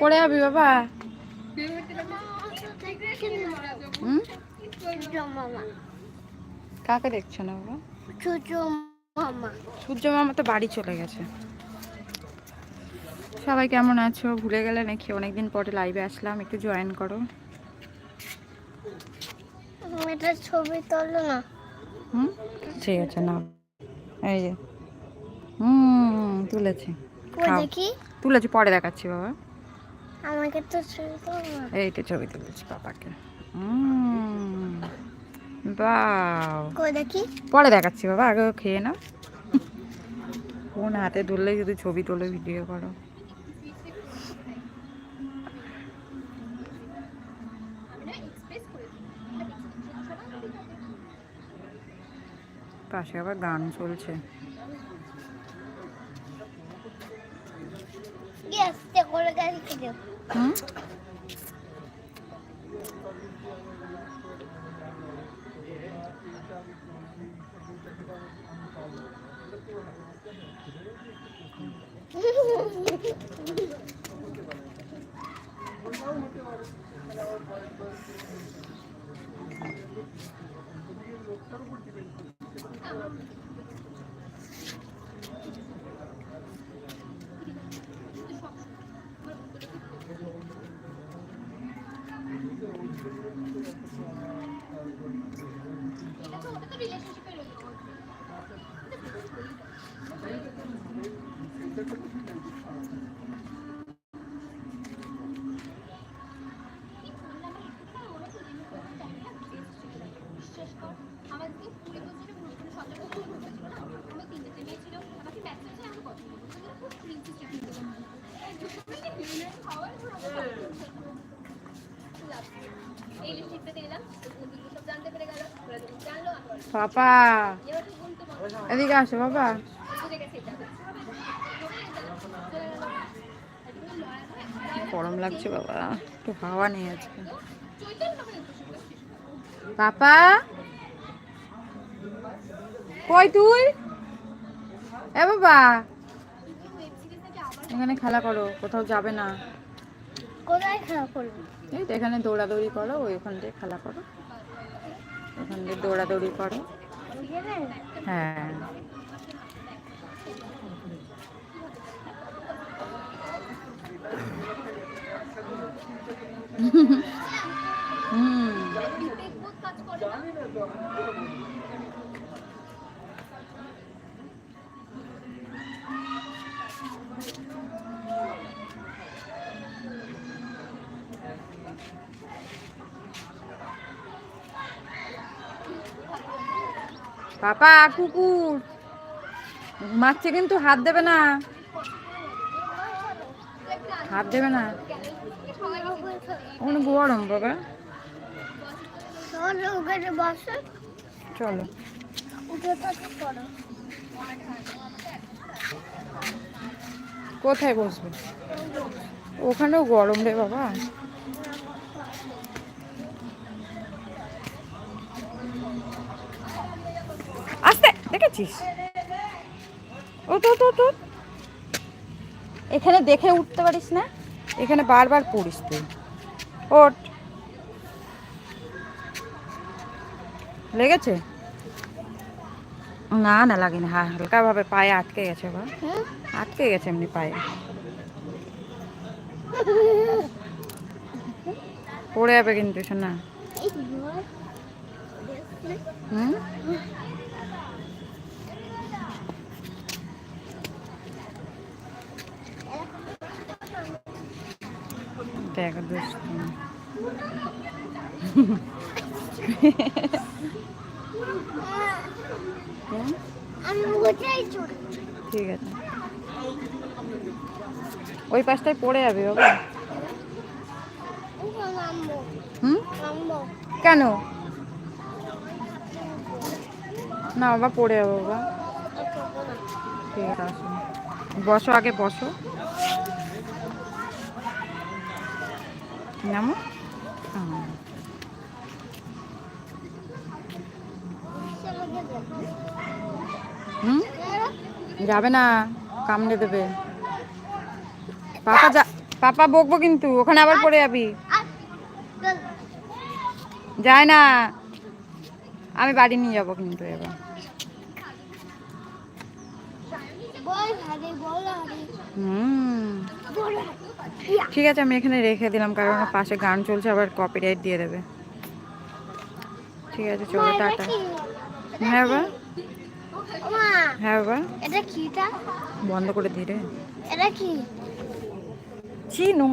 পড়ে যাবি বাবা। কাকে দেখছ না বাবা? সূর্য মামা তো বাড়ি চলে গেছে। সবাই কেমন আছো? ভুলে গেলে নাকি অনেকদিন পরে লাইভে আসলাম একটু জয়েন করো। এটা ছবি তোলো না। হুম? ঠিক আছে না এই যে। হুম তুলেছি। দেখি। তুলেছি পরে দেখাচ্ছি বাবা। আমাকে তো ছবি এই তো ছবি তুলেছি বাবাকে। দেখি? পরে দেখাচ্ছি বাবা আগে খেয়ে নাও। ফোন হাতে ধরলে যদি ছবি তোলে ভিডিও করো। পাশে আবার গান চলছে। ইয়েস তে করে গাড়ি খেলে হুম এটা কর আমাদেরকে কুড়ি বছরে পুরো পুরো সতেরো বছরে ঘুরতে ছিল না? আমার তিনটে মেয়ে ছিল। আমাকে ব্যাচেলর ছিল আমি পছন্দ করতাম খুব প্রিন্সেস টাইপ ছিল। খাওয়ার এই লিপস্টিকটা দিলাম ওগুলো সব জানতে পেরে গেল। জানলো আমার পাপা! এবার তো বলতে পারব এদিকে আসো বাবা গরম লাগছে বাবা। একটু হাওয়া নেই আজকে পাপা! কই তুই? এ বাবা। এখানে খেলা করো কোথাও যাবে না। কোথায় খেলা করব? এই এখানে দৌড়াদৌড়ি করো ওই ওখান থেকে খেলা করো। ওখান থেকে দৌড়াদৌড়ি করো। হ্যাঁ। পাপা কুকুর। ঘুমাচ্ছে কিন্তু হাত দেবে না। হাত দেবে না। ওখানে গরম বাবা। চলো কোথায় বসবে? ওখানেও গরম রে বাবা। দেখেছিস? ও তো তো তো এখানে দেখে উঠতে পারিস না? এখানে বারবার পড়িস তুই। ওঠ। লেগেছে? না না লাগেনি। হ্যাঁ হালকাভাবে পায়ে আটকে গেছে বা। আটকে গেছে এমনি পায়ে। পড়ে যাবে কিন্তু শোনা হুম? ঠিক আছে। ওই পাশটায় পড়ে যাবে হুম? কেন? না বাবা, পড়ে যাব বাবা। ঠিক আছে বসো, আগে বসো। নামো? হুম। যাবে না কামড়ে দেবে। পাপা যা পাপা বকবো কিন্তু ওখানে আবার পড়ে যাবি। যায় না আমি বাড়ি নিয়ে যাব কিন্তু এবার। ঠিক আছে আমি এখানে রেখে দিলাম কারণ পাশে গান চলছে আবার কপিরাইট দিয়ে দেবে। ঠিক আছে চলো টাটা। হ্যাঁ বাবা। হ্যাঁ বাবা। এটা কিটা? বন্ধ করে দিই রে। এটা কি? নোংরা।